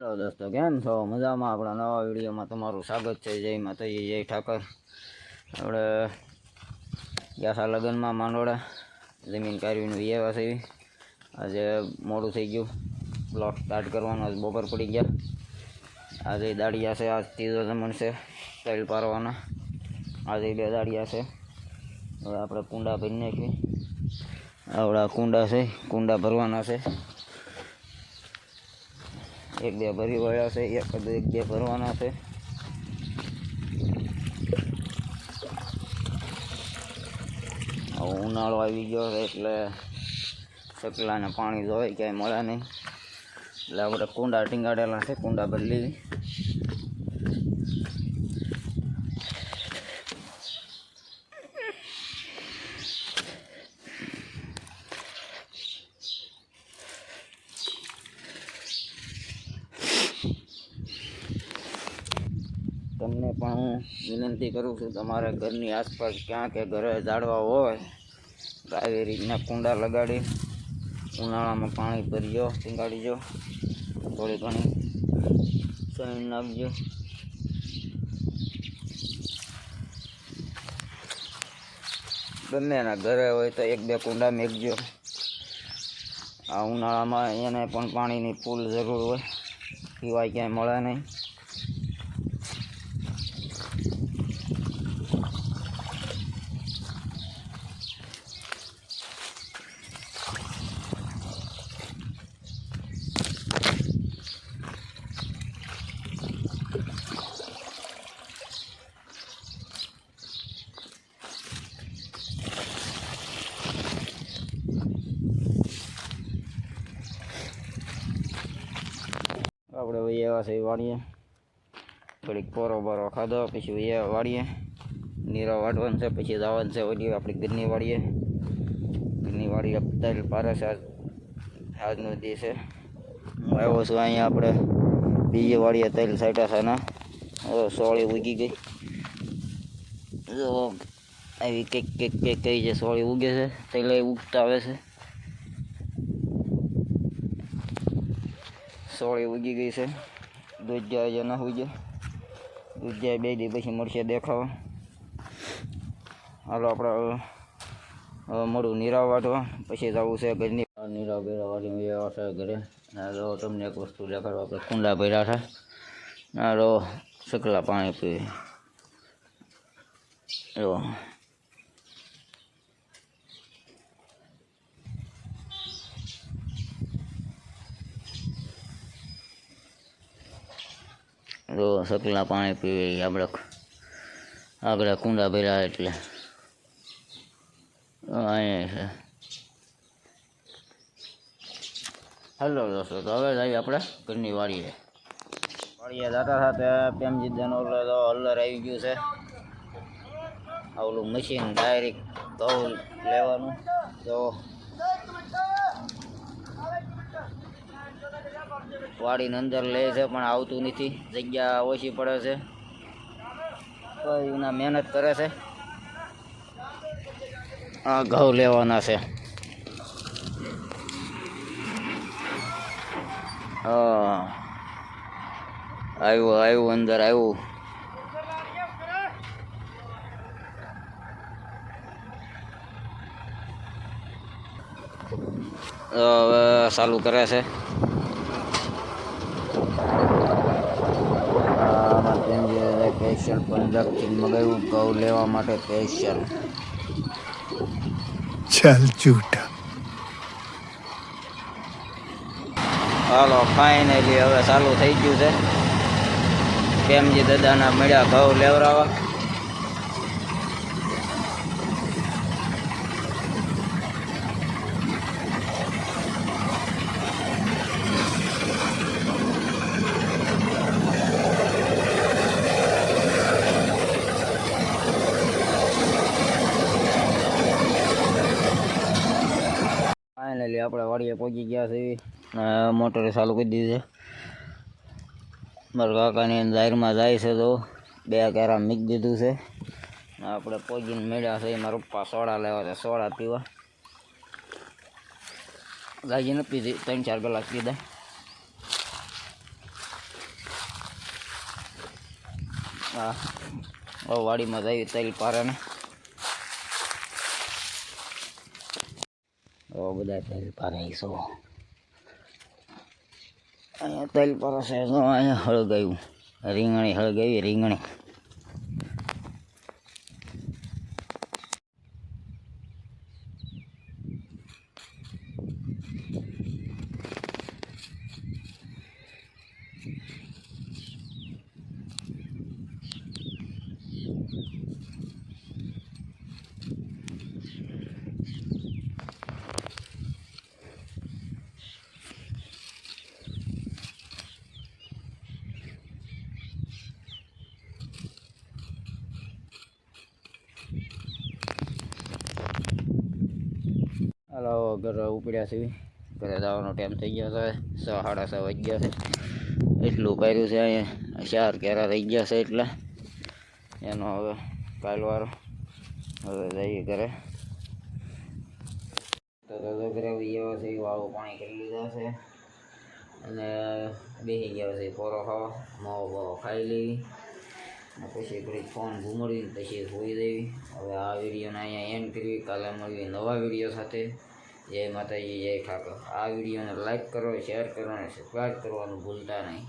Hello દોસ્તો, કેમ છો? મજામાં? આપણા નવા વિડીયોમાં તમારું સ્વાગત છે. જય માતાજી, જય ઠાકર. આપણે યાસા લગ્નમાં માંડોળા, જમીન કાઢવીને વ્યવા છે. આજે મોડું થઈ ગયું. બ્લોક સ્ટાર્ટ કરવાનો આજ બપોર પડી ગયા. આજે દાડિયા છે, આજ ત્રીજો જમણ છે, તેલ પારવાના. આજે બે દાડિયા છે. હવે આપણે કુંડા ભરી નાખીએ આપણા કુંડા છે, કુંડા ભરવાના છે. એક બે ભરી વળ્યા છે, એક એક બે ભરવાના છે. ઉનાળો આવી ગયો છે, એટલે ચકલાને પાણી જોવે ક્યાંય મળે નહીં. એટલે આપણે કુંડા ટીંગાડેલા છે, કુંડા બદલી. તમને પણ હું વિનંતી કરું છું, તમારા ઘરની આસપાસ ક્યાં કે ઘરે ઝાડવા હોય, તો આવી રીતના કુંડા લગાડી, ઉનાળામાં પાણી ભરજો પીંગાડીજો થોડી ઘણી સણી નાખજો. બંનેના ઘરે હોય તો એક બે કુંડા મેકજો. આ ઉનાળામાં એને પણ પાણીની ફૂલ જરૂર હોય પીવાય ક્યાંય મળે નહીં. છે વાળીએ. થોડીક પોરો બોરો ખાધો, પછી ભાઈ વાળીએ. નીરો વાટવાનું છે, પછી જવાનું છે, ઓલી આપણી ઘરની વાળીએ. ઘરની વાળી તલ પારે છે આજનો દિવસ છે. આવ્યો છું અહીંયા આપણે, બીજી વાળીએ તેલ સાઈટા છે ને. સોળી ઉગી ગઈ. જો, આવી કેક કેક કેક કઈ છે સોળી ઉગે છે. તેલ ઉગતા આવે છે. સોળી ઉગી ગઈ છે. દૂધિયા જે જાય દૂધ જાય બે દી પછી મળશે દેખાવ. હાલો આપણે મોડું નીરાવ વાટવા પછી જવું છે ઘરની. નીરાવ બેરાવ વાટી વ્યવહાર છે ઘરે. હાલો તમને એક વસ્તુ દેખાડો આપણે કુંડા ભર્યા છે. હાલો સકલા પાણી પીએ જો. જો સકલા પાણી પીવે આપણે આગળ કુંડા ભર્યા એટલે. અહીંયા છે. હલો દોસ્તો, તો હવે જઈએ આપણે ઘરની વાડીએ. વાડીએ દાદા સાથે પ્રેમજીદાનો તો હલ્લર આવી ગયું છે. આ ઓલું મશીન ડાયરેક્ટ ઘઉં લેવાનું. તો વાડીની અંદર લે છે, પણ આવતું નથી. જગ્યા ઓછી પડે છે. એના મહેનત કરે છે. આ ઘઉં લેવાના છે. હા. આવ્યું આવ્યું, અંદર આવ્યું. હવે ચાલુ કરે છે. સ્પેશિયલ પંજાબથી મગાવ્યું. ઘઉં લેવા માટે સ્પેશિયલ. ચાલ જૂઠા. હાલો ફાઇનલી હવે ચાલુ થઈ ગયું છે. કેમ જે દાદાના મળ્યા ઘઉં લેવરાવા? આપણે વાડીએ પહોંચી ગયા છે. મોટરે ચાલુ કરી દીધી છે. મારા કાકાની જાહેરમાં જાય છે તો બે કેરા મીક દીધું છે. આપણે પહોંચીને મેળ્યા છે. એમાં પપ્પા સોડા લેવા છે, સોડા પીવા. ગાજીને પીધી, ત્રણ ચાર કલાક પીધા હા વાડીમાં જઈ પારે ને બધા તેલ પારે સો અહીંયા તેલ પારે છે તો અહીંયા હળગાયું રીંગણી હળગાવી રીંગણી હાલો, ઘરે ઉપડ્યા છે. ઘરે જવાનો ટાઈમ થઈ ગયો છે. છ સાડા છ વાગ્યા છે. એટલું કર્યું છે અહીંયા. ચાર કેરા થઈ ગયા છે એટલે. એનો હવે કાલવારો. હવે જઈએ ઘરે. તો ઘરે ગયા છે, વાળું પાણી કરી લીધા છે. અને બેસી ગયા છે, પોરો ખાવા. માવો બાવો ખાઈ લેવી. પછી ઘડીક ફોન ઘૂમડીને પછી હોઈ દેવી હવે આ વિડીયોને અહીંયા એન્ડ કરવી કાલે મળવી નવા વીડિયો સાથે. જય માતાજી, જય ઠાકર. આ વિડીયોને લાઈક કરો શેર કરો અને સબસ્ક્રાઈબ કરવાનું ભૂલતા નહીં.